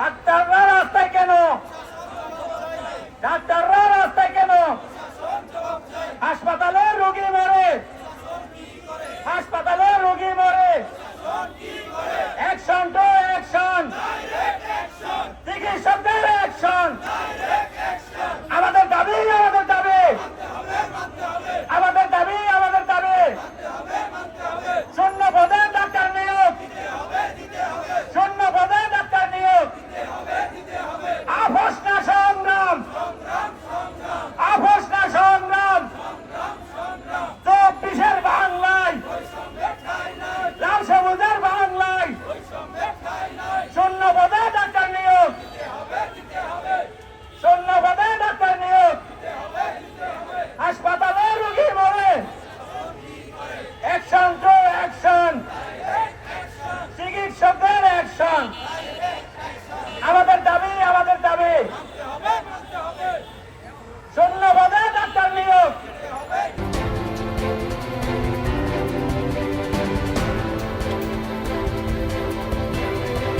ডাক্তাররা রাস্তায় কেন? ডাক্তাররা রাস্তায় কেন? হাসপাতালে রোগী মরে। হাসপাতালে রোগী মরে। অ্যাকশন